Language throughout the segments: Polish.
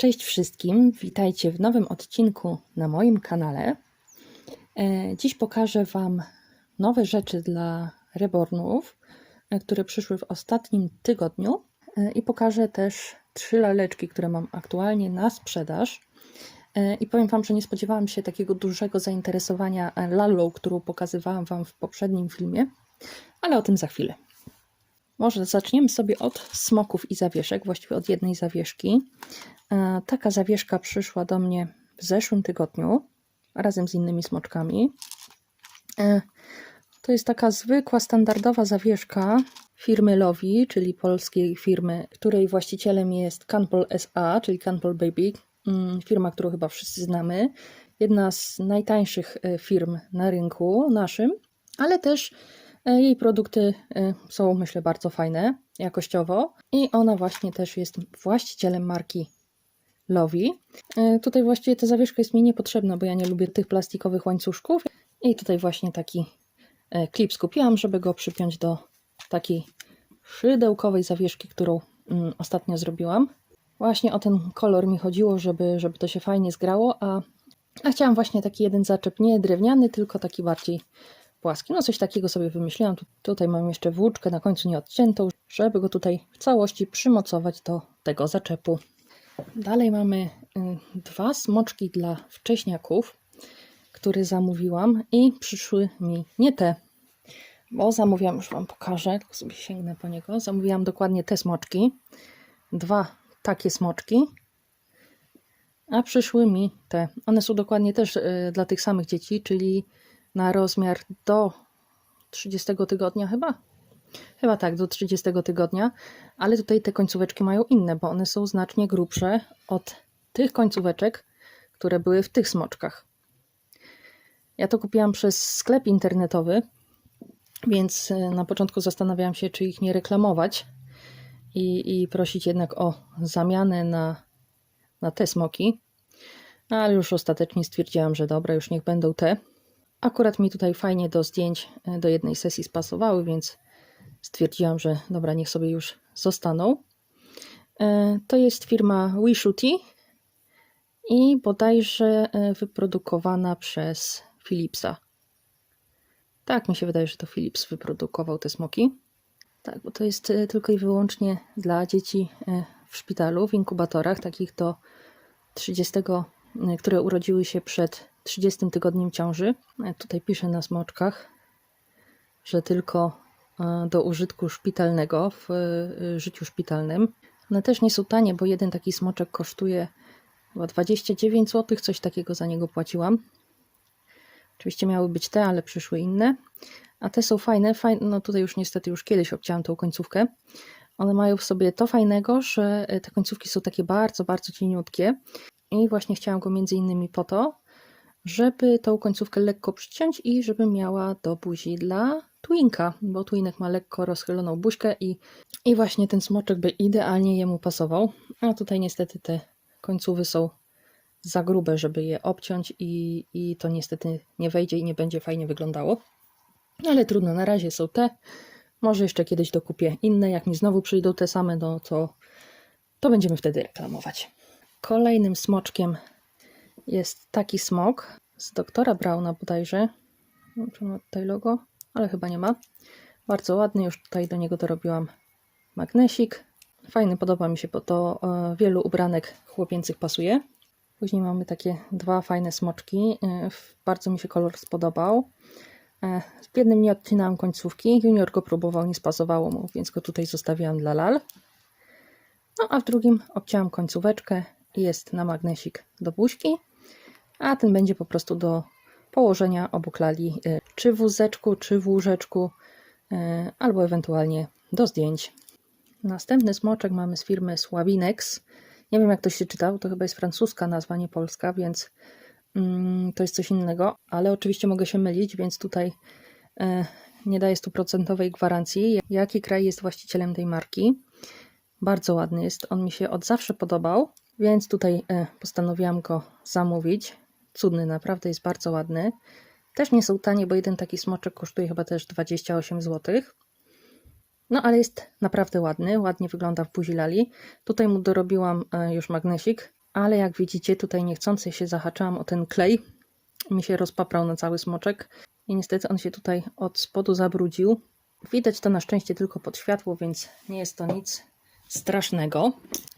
Cześć wszystkim, witajcie w nowym odcinku na moim kanale. E, Dziś pokażę Wam nowe rzeczy dla rebornów, e, które przyszły w ostatnim tygodniu E, i pokażę też trzy laleczki, które mam aktualnie na sprzedaż. I powiem Wam, że nie spodziewałam się takiego dużego zainteresowania lalą, którą pokazywałam Wam w poprzednim filmie, ale o tym za chwilę. Może zaczniemy sobie od smoków i zawieszek, właściwie od jednej zawieszki. E, Taka zawieszka przyszła do mnie w zeszłym tygodniu razem z innymi smoczkami. E, To jest taka zwykła, standardowa zawieszka firmy Lovi, czyli polskiej firmy, której właścicielem jest Canpol SA, czyli Canpol Baby. Mm, Firma, którą chyba wszyscy znamy. Jedna z najtańszych e, firm na rynku naszym, ale też jej produkty e, są, myślę, bardzo fajne jakościowo. I ona właśnie też jest właścicielem marki Lovi. E, Tutaj właściwie ta zawieszka jest mi niepotrzebna, bo ja nie lubię tych plastikowych łańcuszków. I tutaj właśnie taki e, klip skupiłam, żeby go przypiąć do takiej szydełkowej zawieszki, którą mm, ostatnio zrobiłam. Właśnie o ten kolor mi chodziło, żeby, żeby to się fajnie zgrało, a, a chciałam właśnie taki jeden zaczep, nie drewniany, tylko taki bardziej płaski. No coś takiego sobie wymyśliłam. Tu, tutaj mam jeszcze włóczkę na końcu nieodciętą, żeby go tutaj w całości przymocować do tego zaczepu. Dalej mamy y, dwa smoczki dla wcześniaków, które zamówiłam i przyszły mi nie te, bo zamówiłam, już Wam pokażę, tylko sobie sięgnę po niego. Zamówiłam dokładnie te smoczki, dwa takie smoczki, a przyszły mi te. One są dokładnie też y, dla tych samych dzieci, czyli na rozmiar do 30 tygodnia chyba. Chyba tak, do 30 tygodnia, ale tutaj te końcóweczki mają inne, bo one są znacznie grubsze od tych końcóweczek, które były w tych smoczkach. Ja to kupiłam przez sklep internetowy, więc y, na początku zastanawiałam się, czy ich nie reklamować i, i prosić jednak o zamianę na, na te smoki. No, ale już ostatecznie stwierdziłam, że dobra, już niech będą te. Akurat mi tutaj fajnie do zdjęć y, do jednej sesji spasowały, więc stwierdziłam, że dobra, niech sobie już zostaną. E, To jest firma Wishuti i bodajże e, wyprodukowana przez Philipsa. Tak, mi się wydaje, że to Philips wyprodukował te smoki. Tak, bo to jest e, tylko i wyłącznie dla dzieci e, w szpitalu, w inkubatorach, takich do 30, e, które urodziły się przed 30 tygodniem ciąży. E, Tutaj pisze na smoczkach, że tylko e, do użytku szpitalnego, w e, życiu szpitalnym. One też nie są tanie, bo jeden taki smoczek kosztuje chyba 29 zł, coś takiego za niego płaciłam. Oczywiście miały być te, ale przyszły inne. A te są fajne, fajne. No tutaj już niestety już kiedyś obcięłam tą końcówkę. One mają w sobie to fajnego, że te końcówki są takie bardzo, bardzo cieniutkie. I właśnie chciałam go między innymi po to, żeby tą końcówkę lekko przyciąć i żeby miała do buzi dla twinka, bo twinek ma lekko rozchyloną buźkę i, i właśnie ten smoczek by idealnie jemu pasował. A tutaj niestety te końcówy są za grube, żeby je obciąć i, i to niestety nie wejdzie i nie będzie fajnie wyglądało. Ale trudno, na razie są te. Może jeszcze kiedyś dokupię inne. Jak mi znowu przyjdą te same, no to, to będziemy wtedy reklamować. Kolejnym smoczkiem jest taki smok z doktora Brauna bodajże. Nie wiem, czy ma tutaj logo, ale chyba nie ma. Bardzo ładny, już tutaj do niego dorobiłam magnesik. Fajny, podoba mi się, bo do e, wielu ubranek chłopięcych pasuje. Później mamy takie dwa fajne smoczki. E, Bardzo mi się kolor spodobał. E, W jednym nie odcinałam końcówki. Junior go próbował, nie spasowało mu, więc go tutaj zostawiłam dla lal. No a w drugim obcięłam końcóweczkę jest na magnesik do buźki, a ten będzie po prostu do położenia obok lali, e, czy w wózeczku, czy w łóżeczku, e, albo ewentualnie do zdjęć. Następny smoczek mamy z firmy Sławinex. Nie wiem jak to się czytał, to chyba jest francuska nazwa, nie polska, więc mm, to jest coś innego, ale oczywiście mogę się mylić, więc tutaj e, nie daję stuprocentowej gwarancji, jaki kraj jest właścicielem tej marki. Bardzo ładny jest, on mi się od zawsze podobał, więc tutaj postanowiłam go zamówić. Cudny, naprawdę jest bardzo ładny. Też nie są tanie, bo jeden taki smoczek kosztuje chyba też 28 zł. No ale jest naprawdę ładny, ładnie wygląda w buzi lali. Tutaj mu dorobiłam e, już magnesik, ale jak widzicie, tutaj niechcący się zahaczałam o ten klej. Mi się rozpaprał na cały smoczek i niestety on się tutaj od spodu zabrudził. Widać to na szczęście tylko pod światło, więc nie jest to nic strasznego.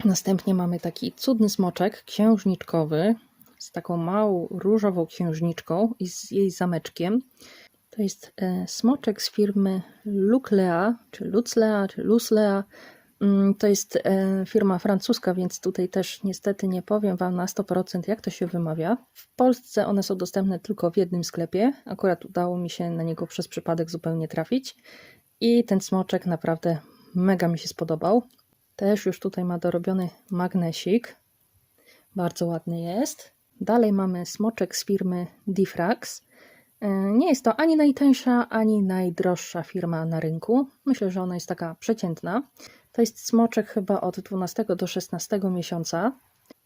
Następnie mamy taki cudny smoczek księżniczkowy z taką małą różową księżniczką i z jej zameczkiem. To jest e, smoczek z firmy Luclea, czy Luclea, czy Luclea. Mm, To jest e, firma francuska, więc tutaj też niestety nie powiem Wam na 100% jak to się wymawia. W Polsce one są dostępne tylko w jednym sklepie. Akurat udało mi się na niego przez przypadek zupełnie trafić. I ten smoczek naprawdę mega mi się spodobał. Też już tutaj ma dorobiony magnesik. Bardzo ładny jest. Dalej mamy smoczek z firmy Diffrax. E, Nie jest to ani najtańsza, ani najdroższa firma na rynku. Myślę, że ona jest taka przeciętna. To jest smoczek chyba od 12 do 16 miesiąca.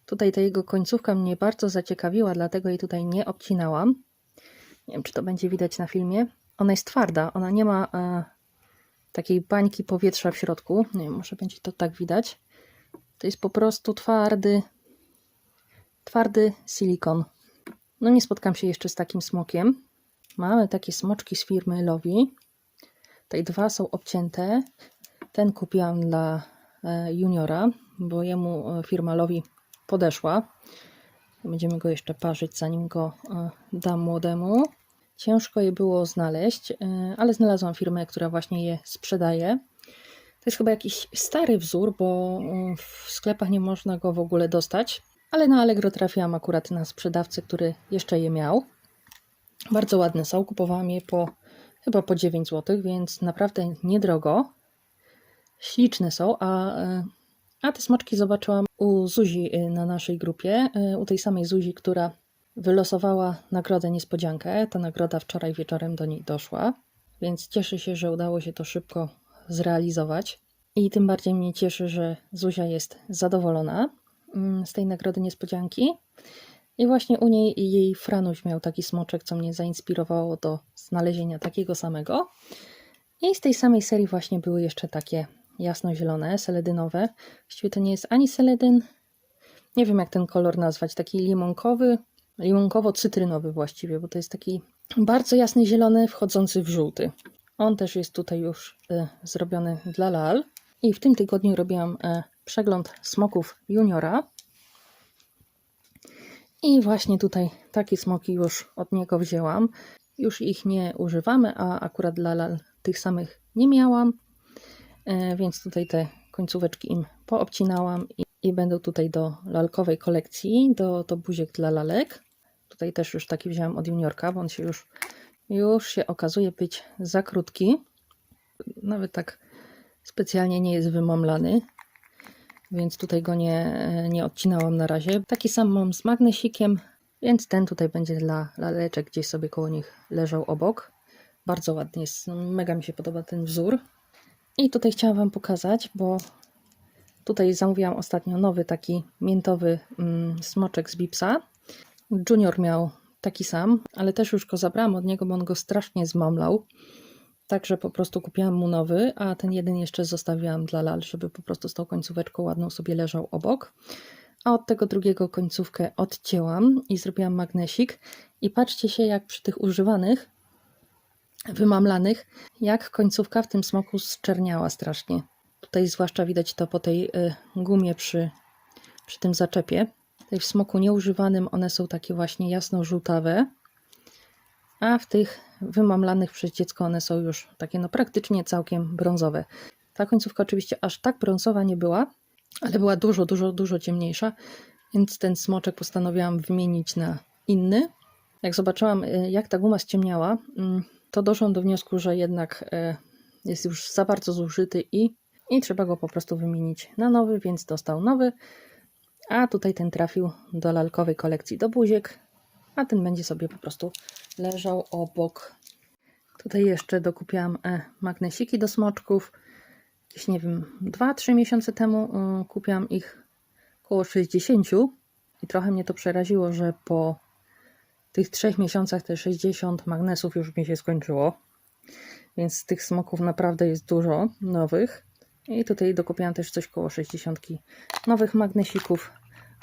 Tutaj ta jego końcówka mnie bardzo zaciekawiła, dlatego jej tutaj nie obcinałam. Nie wiem, czy to będzie widać na filmie. Ona jest twarda, ona nie ma e, takiej bańki powietrza w środku. Nie wiem, może będzie to tak widać. To jest po prostu twardy, twardy silikon. No nie spotkam się jeszcze z takim smokiem. Mamy takie smoczki z firmy Lovi. Tutaj dwa są obcięte. Ten kupiłam dla e, juniora, bo jemu e, firma Lovi podeszła. Będziemy go jeszcze parzyć, zanim go e, dam młodemu. Ciężko je było znaleźć, ale znalazłam firmę, która właśnie je sprzedaje. To jest chyba jakiś stary wzór, bo w sklepach nie można go w ogóle dostać, ale na Allegro trafiłam akurat na sprzedawcę, który jeszcze je miał. Bardzo ładne są, kupowałam je po chyba po 9 zł, więc naprawdę niedrogo. Śliczne są, a, e, a te smoczki zobaczyłam u Zuzi e, na naszej grupie, e, u tej samej Zuzi, która wylosowała nagrodę niespodziankę. Ta nagroda wczoraj wieczorem do niej doszła, więc cieszę się, że udało się to szybko zrealizować. I tym bardziej mnie cieszy, że Zuzia jest zadowolona z tej nagrody niespodzianki. I właśnie u niej jej Franuś miał taki smoczek, co mnie zainspirowało do znalezienia takiego samego. I z tej samej serii właśnie były jeszcze takie jasnozielone, seledynowe. Właściwie to nie jest ani seledyn, nie wiem jak ten kolor nazwać, taki limonkowy, limonkowo-cytrynowy właściwie, bo to jest taki bardzo jasny zielony, wchodzący w żółty. On też jest tutaj już y, zrobiony dla lal. I w tym tygodniu robiłam y, przegląd smoków juniora. I właśnie tutaj takie smoki już od niego wzięłam. Już ich nie używamy, a akurat dla lal tych samych nie miałam, e, więc tutaj te końcóweczki im poobcinałam i, i będą tutaj do lalkowej kolekcji, do, do buziek dla lalek. Tutaj też już taki wziąłem od juniorka, bo on się już, już się okazuje być za krótki. Nawet tak specjalnie nie jest wymomlany, więc tutaj go nie, nie odcinałam na razie. Taki sam mam z magnesikiem, więc ten tutaj będzie dla laleczek, gdzieś sobie koło nich leżał obok. Bardzo ładny jest, no, mega mi się podoba ten wzór. I tutaj chciałam Wam pokazać, bo tutaj zamówiłam ostatnio nowy taki miętowy mm, smoczek z Bipsa. Junior miał taki sam, ale też już go zabrałam od niego, bo on go strasznie zmamlał. Także po prostu kupiłam mu nowy, a ten jeden jeszcze zostawiłam dla lal, żeby po prostu z tą końcóweczką ładną sobie leżał obok. A od tego drugiego końcówkę odcięłam i zrobiłam magnesik. I patrzcie się, jak przy tych używanych, wymamlanych, jak końcówka w tym smoku zczerniała strasznie. Tutaj zwłaszcza widać to po tej y, gumie przy, przy tym zaczepie. Tutaj w smoku nieużywanym one są takie właśnie jasno-żółtawe, a w tych wymamlanych przez dziecko one są już takie no praktycznie całkiem brązowe. Ta końcówka oczywiście aż tak brązowa nie była, ale była dużo, dużo, dużo ciemniejsza, więc ten smoczek postanowiłam wymienić na inny. Jak zobaczyłam, y, jak ta guma ściemniała, mm, to doszłam do wniosku, że jednak y, jest już za bardzo zużyty i, i trzeba go po prostu wymienić na nowy, więc dostał nowy. A tutaj ten trafił do lalkowej kolekcji do buziek, a ten będzie sobie po prostu leżał obok. Tutaj jeszcze dokupiłam e, magnesiki do smoczków. Jakieś, nie wiem, 2-3 miesiące temu y, kupiłam ich około 60 i trochę mnie to przeraziło, że po tych 3 miesiącach te 60 magnesów już mi się skończyło. Więc tych smoków naprawdę jest dużo nowych. I tutaj dokupiłam też coś koło 60 nowych magnesików.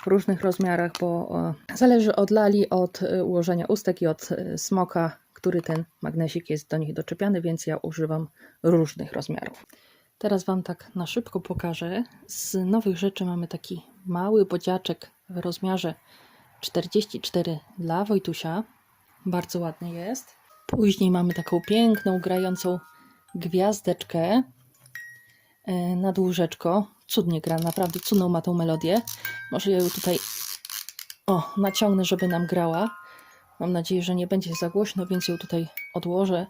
W różnych rozmiarach, bo e, zależy od lali, od e, ułożenia ustek i od e, smoka, który ten magnesik jest do nich doczepiany, więc ja używam różnych rozmiarów. Teraz Wam tak na szybko pokażę. Z nowych rzeczy mamy taki mały bodziaczek w rozmiarze 44 dla Wojtusia. Bardzo ładny jest. Później mamy taką piękną, grającą gwiazdeczkę nad łóżeczko. Cudnie gra, naprawdę cudną ma tą melodię. Może ja ją tutaj o, naciągnę, żeby nam grała. Mam nadzieję, że nie będzie za głośno, więc ją tutaj odłożę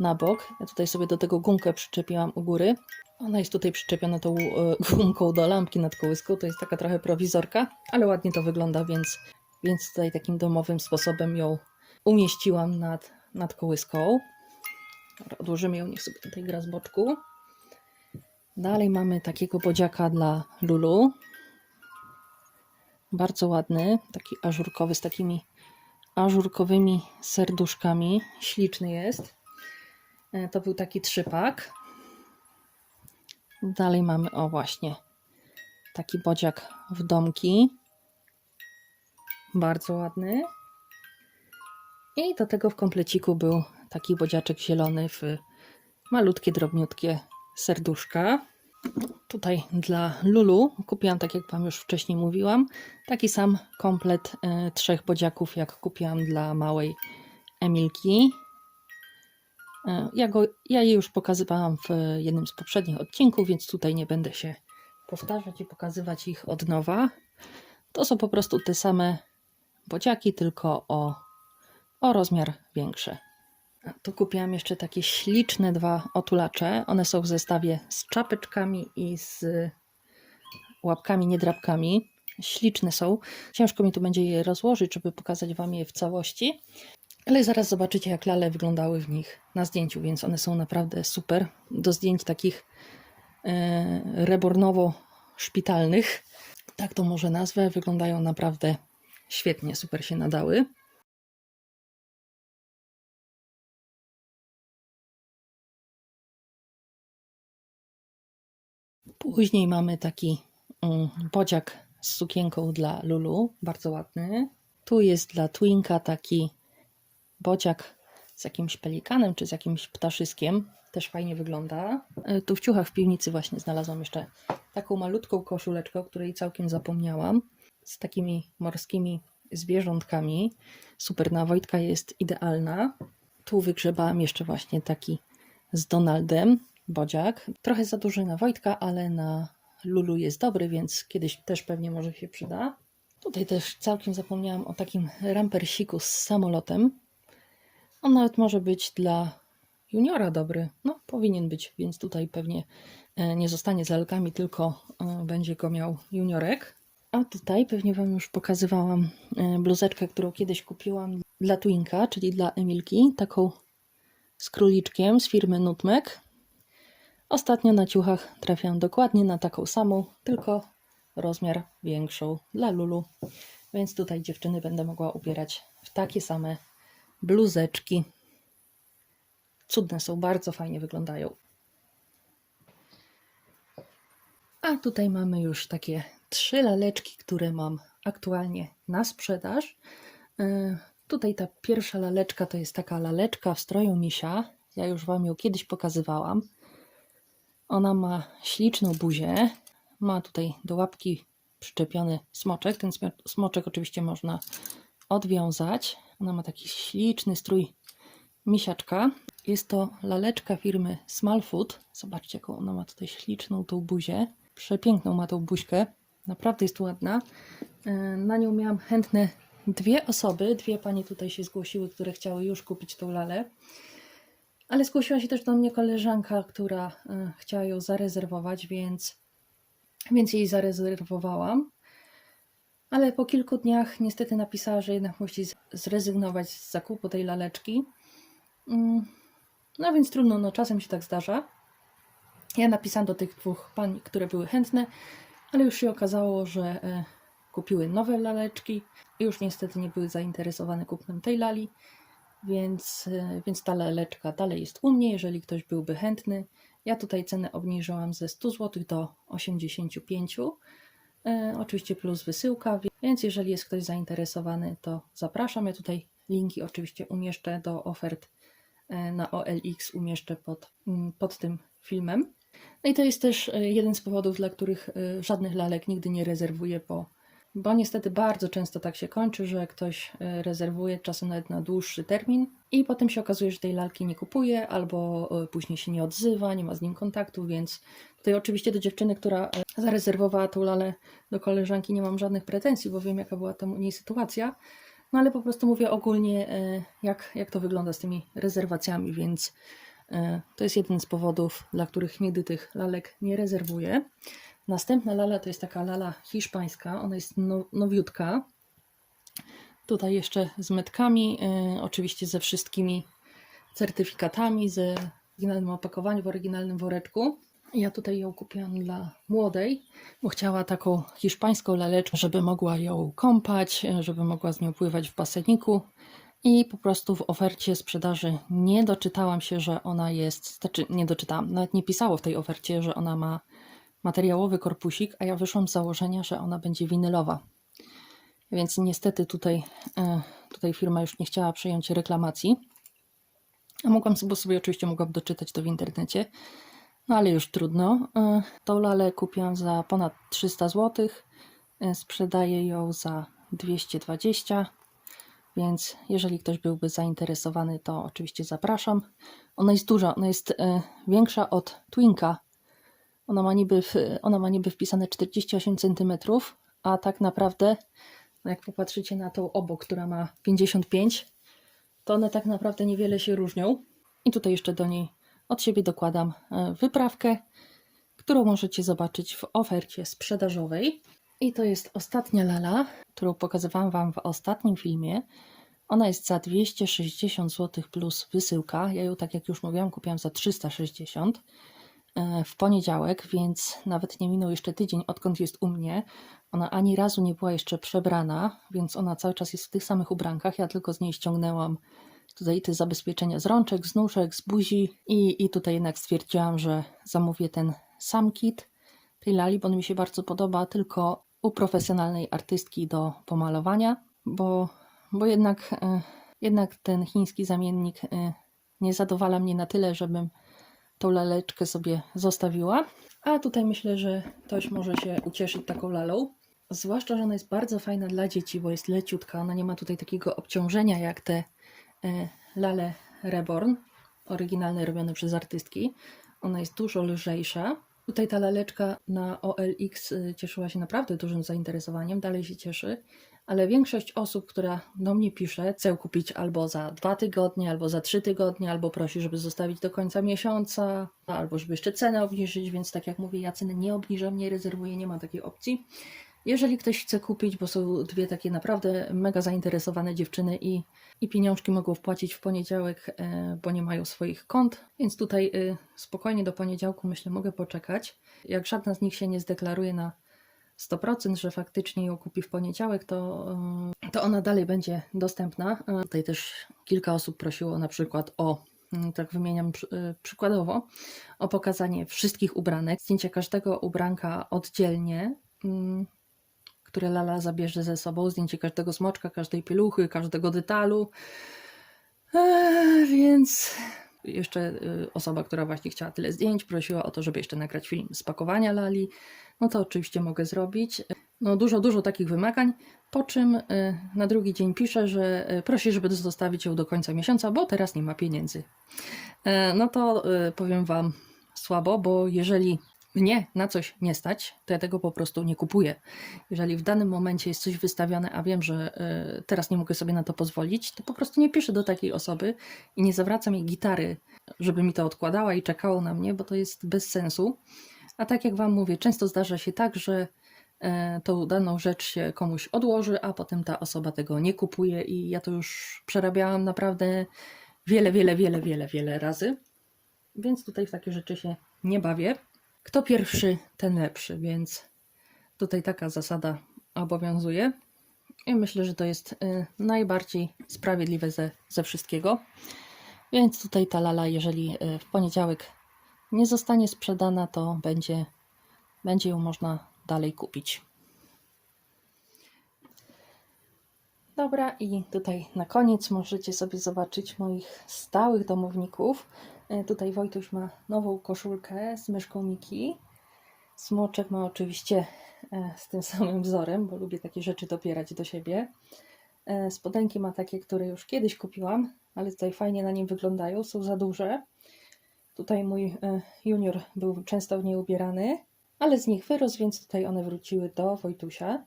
na bok. Ja tutaj sobie do tego gumkę przyczepiłam u góry. Ona jest tutaj przyczepiona tą e, gumką do lampki nad kołyską. To jest taka trochę prowizorka, ale ładnie to wygląda, więc, więc tutaj takim domowym sposobem ją umieściłam nad, nad kołyską. Odłożymy ją, niech sobie tutaj gra z boczku. Dalej mamy takiego bodziaka dla Lulu. Bardzo ładny, taki ażurkowy z takimi ażurkowymi serduszkami. Śliczny jest. E, To był taki trzypak. Dalej mamy, o właśnie, taki bodziak w domki. Bardzo ładny. I do tego w kompleciku był taki bodziaczek zielony w malutkie, drobniutkie serduszka. Tutaj dla Lulu kupiłam, tak jak Wam już wcześniej mówiłam, taki sam komplet e, trzech bodziaków, jak kupiłam dla małej Emilki. E, Ja, go, ja je już pokazywałam w jednym z poprzednich odcinków, więc tutaj nie będę się powtarzać i pokazywać ich od nowa. To są po prostu te same bodziaki, tylko o, o rozmiar większe. Tu kupiłam jeszcze takie śliczne dwa otulacze. One są w zestawie z czapeczkami i z łapkami, niedrapkami. Śliczne są. Ciężko mi tu będzie je rozłożyć, żeby pokazać Wam je w całości. Ale zaraz zobaczycie, jak lale wyglądały w nich na zdjęciu, więc one są naprawdę super. Do zdjęć takich e, rebornowo-szpitalnych, tak to może nazwę, wyglądają naprawdę świetnie, super się nadały. Później mamy taki mm, bodziak z sukienką dla Lulu, bardzo ładny. Tu jest dla Twinka taki bociak z jakimś pelikanem czy z jakimś ptaszyskiem. Też fajnie wygląda. E, Tu w ciuchach w piwnicy właśnie znalazłam jeszcze taką malutką koszuleczkę, o której całkiem zapomniałam. Z takimi morskimi zwierzątkami. Super, na Wojtka jest idealna. Tu wygrzebałam jeszcze właśnie taki z Donaldem bodziak. Trochę za duży na Wojtka, ale na Lulu jest dobry, więc kiedyś też pewnie może się przyda. Tutaj też całkiem zapomniałam o takim rampersiku z samolotem. On nawet może być dla juniora dobry. No, powinien być, więc tutaj pewnie e, nie zostanie z lalkami, tylko e, będzie go miał juniorek. A tutaj pewnie Wam już pokazywałam e, bluzeczkę, którą kiedyś kupiłam dla Twinka, czyli dla Emilki. Taką z króliczkiem z firmy Nutmeg. Ostatnio na ciuchach trafiłam dokładnie na taką samą, tylko rozmiar większą dla Lulu. Więc tutaj dziewczyny będę mogła ubierać w takie same bluzeczki. Cudne są, bardzo fajnie wyglądają. A tutaj mamy już takie trzy laleczki, które mam aktualnie na sprzedaż. Yy, Tutaj ta pierwsza laleczka to jest taka laleczka w stroju misia. Ja już Wam ją kiedyś pokazywałam. Ona ma śliczną buzię. Ma tutaj do łapki przyczepiony smoczek. Ten smoczek oczywiście można odwiązać. Ona ma taki śliczny strój misiaczka. Jest to laleczka firmy Smallfoot. Zobaczcie, jaką ona ma tutaj śliczną tą buzię. Przepiękną ma tą buźkę. Naprawdę jest ładna. E, Na nią miałam chętne dwie osoby. Dwie panie tutaj się zgłosiły, które chciały już kupić tą lalę. Ale zgłosiła się też do mnie koleżanka, która e, chciała ją zarezerwować, więc, więc jej zarezerwowałam. Ale po kilku dniach niestety napisała, że jednak musi zrezygnować z zakupu tej laleczki. Mm, No więc trudno, no czasem się tak zdarza. Ja napisałam do tych dwóch pań, które były chętne, ale już się okazało, że e, kupiły nowe laleczki i już niestety nie były zainteresowane kupnem tej lali, więc, e, więc ta laleczka dalej jest u mnie, jeżeli ktoś byłby chętny. Ja tutaj cenę obniżyłam ze 100 zł do 85 E, oczywiście plus wysyłka, więc jeżeli jest ktoś zainteresowany, to zapraszam. Ja tutaj linki oczywiście umieszczę do ofert e, na OLX, umieszczę pod, pod tym filmem. No i to jest też jeden z powodów, dla których żadnych lalek nigdy nie rezerwuję, bo, bo niestety bardzo często tak się kończy, że ktoś e, rezerwuje czasem nawet na dłuższy termin i potem się okazuje, że tej lalki nie kupuje albo e, później się nie odzywa, nie ma z nim kontaktu, więc tutaj oczywiście do dziewczyny, która e, zarezerwowała tą lalę do koleżanki nie mam żadnych pretensji, bo wiem jaka była tam u niej sytuacja, no ale po prostu mówię ogólnie jak, jak to wygląda z tymi rezerwacjami, więc To jest jeden z powodów, dla których nigdy tych lalek nie rezerwuję. Następna lala to jest taka lala hiszpańska. Ona jest no, nowiutka. Tutaj jeszcze z metkami, e, oczywiście ze wszystkimi certyfikatami, ze oryginalnym opakowaniu, w oryginalnym woreczku. Ja tutaj ją kupiłam dla młodej, bo chciała taką hiszpańską laleczkę, żeby mogła ją kąpać, e, żeby mogła z nią pływać w baseniku. I po prostu w ofercie sprzedaży nie doczytałam się, że ona jest, znaczy nie doczytałam, nawet nie pisało w tej ofercie, że ona ma materiałowy korpusik, a ja wyszłam z założenia, że ona będzie winylowa. Więc niestety tutaj, e, tutaj firma już nie chciała przyjąć reklamacji. A mogłam sobie, oczywiście mogłam doczytać to w internecie, no ale już trudno. E, Tą lalę kupiłam za ponad 300 zł. E, Sprzedaję ją za 220 więc jeżeli ktoś byłby zainteresowany, to oczywiście zapraszam. Ona jest duża, ona jest większa od Twinka. Ona ma, niby w, ona ma niby wpisane 48 cm, a tak naprawdę, jak popatrzycie na tą obok, która ma 55, to one tak naprawdę niewiele się różnią. I tutaj jeszcze do niej od siebie dokładam e, wyprawkę, którą możecie zobaczyć w ofercie sprzedażowej. I to jest ostatnia lala, którą pokazywałam Wam w ostatnim filmie. Ona jest za 260 zł plus wysyłka. Ja ją, tak jak już mówiłam, kupiłam za 360 e, w poniedziałek, więc nawet nie minął jeszcze tydzień, odkąd jest u mnie. Ona ani razu nie była jeszcze przebrana, więc ona cały czas jest w tych samych ubrankach. Ja tylko z niej ściągnęłam tutaj te zabezpieczenia z rączek, z nóżek, z buzi i, i tutaj jednak stwierdziłam, że zamówię ten sam kit tej lali, bo on mi się bardzo podoba, tylko u profesjonalnej artystki do pomalowania, bo, bo jednak, e, jednak ten chiński zamiennik e, nie zadowala mnie na tyle, żebym tą laleczkę sobie zostawiła. A tutaj myślę, że ktoś może się ucieszyć taką lalą. Zwłaszcza, że ona jest bardzo fajna dla dzieci, bo jest leciutka. Ona nie ma tutaj takiego obciążenia jak te e, lale Reborn, oryginalne robione przez artystki. Ona jest dużo lżejsza. Tutaj ta laleczka na OLX y, cieszyła się naprawdę dużym zainteresowaniem, dalej się cieszy, ale większość osób, która do mnie pisze, chce kupić albo za dwa tygodnie, albo za trzy tygodnie, albo prosi, żeby zostawić do końca miesiąca, albo żeby jeszcze cenę obniżyć, więc tak jak mówię, ja ceny nie obniżam, nie rezerwuję, nie ma takiej opcji. Jeżeli ktoś chce kupić, bo są dwie takie naprawdę mega zainteresowane dziewczyny i, i pieniążki mogą wpłacić w poniedziałek, e, bo nie mają swoich kont, więc tutaj e, spokojnie do poniedziałku myślę mogę poczekać. Jak żadna z nich się nie zdeklaruje na 100%, że faktycznie ją kupi w poniedziałek, to, e, to ona dalej będzie dostępna. E, Tutaj też kilka osób prosiło na przykład o mm, tak wymieniam e, przykładowo, o pokazanie wszystkich ubranek, zdjęcie każdego ubranka oddzielnie, mm, które Lala zabierze ze sobą, zdjęcie każdego smoczka, każdej pieluchy, każdego detalu. Więc jeszcze osoba, która właśnie chciała tyle zdjęć, prosiła o to, żeby jeszcze nagrać film z pakowania Lali. No to oczywiście mogę zrobić. No dużo, dużo takich wymagań. Po czym y, na drugi dzień pisze, że y, prosi, żeby zostawić ją do końca miesiąca, bo teraz nie ma pieniędzy. E, No to y, powiem Wam słabo, bo jeżeli mnie na coś nie stać, to ja tego po prostu nie kupuję. Jeżeli w danym momencie jest coś wystawione, a wiem, że teraz nie mogę sobie na to pozwolić, to po prostu nie piszę do takiej osoby i nie zawracam jej gitary, żeby mi to odkładała i czekało na mnie, bo to jest bez sensu. A tak jak Wam mówię, często zdarza się tak, że e, tą daną rzecz się komuś odłoży, a potem ta osoba tego nie kupuje i ja to już przerabiałam naprawdę wiele, wiele, wiele, wiele, wiele razy. Więc tutaj w takie rzeczy się nie bawię. Kto pierwszy, ten lepszy, więc tutaj taka zasada obowiązuje. I myślę, że to jest y, najbardziej sprawiedliwe ze, ze wszystkiego. Więc tutaj ta lala, jeżeli y, w poniedziałek nie zostanie sprzedana, to będzie, będzie ją można dalej kupić. Dobra, i tutaj na koniec możecie sobie zobaczyć moich stałych domowników. E, tutaj Wojtuś ma nową koszulkę z myszką Miki. Smoczek ma oczywiście e, z tym samym wzorem, bo lubię takie rzeczy dopierać do siebie. E, spodenki ma takie, które już kiedyś kupiłam, ale tutaj fajnie na nim wyglądają, są za duże. Tutaj mój e, junior był często w nie ubierany, ale z nich wyrósł, więc tutaj one wróciły do Wojtusia.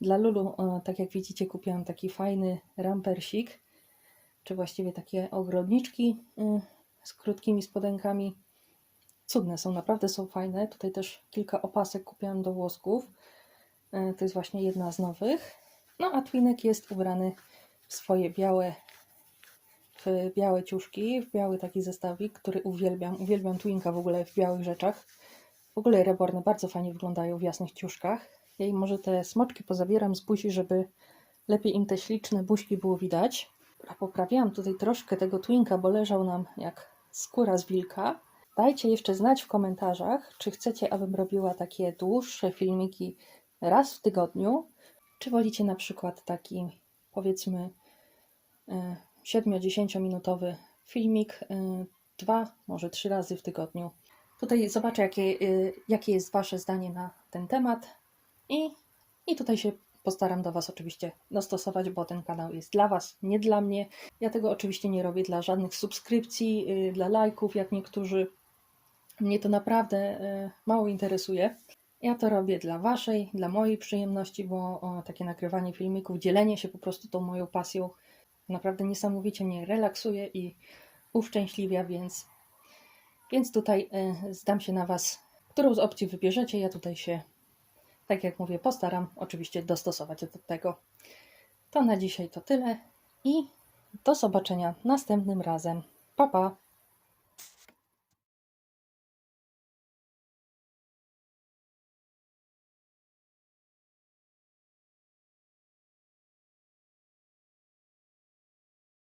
Dla Lulu, e, tak jak widzicie, kupiłam taki fajny rampersik, czy właściwie takie ogrodniczki e, z krótkimi spodenkami. Cudne są, naprawdę są fajne. Tutaj też kilka opasek kupiłam do włosków. To jest właśnie jedna z nowych. No a Twinek jest ubrany w swoje białe, w białe ciuszki, w biały taki zestawik, który uwielbiam. Uwielbiam Twinka w ogóle w białych rzeczach. W ogóle reborny bardzo fajnie wyglądają w jasnych ciuszkach. Ja może te smoczki pozabieram z buzi, żeby lepiej im te śliczne buźki było widać. A poprawiłam tutaj troszkę tego Twinka, bo leżał nam jak skóra z wilka. Dajcie jeszcze znać w komentarzach, czy chcecie, abym robiła takie dłuższe filmiki raz w tygodniu, czy wolicie na przykład taki, powiedzmy, e, 7-10 minutowy filmik, e, dwa, może trzy razy w tygodniu. Tutaj zobaczę, jakie, e, jakie jest Wasze zdanie na ten temat i, i tutaj się postaram do Was oczywiście dostosować, bo ten kanał jest dla Was, nie dla mnie. Ja tego oczywiście nie robię dla żadnych subskrypcji, y, dla lajków, jak niektórzy. Mnie to naprawdę y, mało interesuje. Ja to robię dla Waszej, dla mojej przyjemności, bo o, takie nagrywanie filmików, dzielenie się po prostu tą moją pasją naprawdę niesamowicie mnie relaksuje i uszczęśliwia, więc, więc tutaj y, zdam się na Was, którą z opcji wybierzecie. Ja tutaj się tak jak mówię, postaram oczywiście dostosować do tego. To na dzisiaj to tyle i do zobaczenia następnym razem. Pa pa!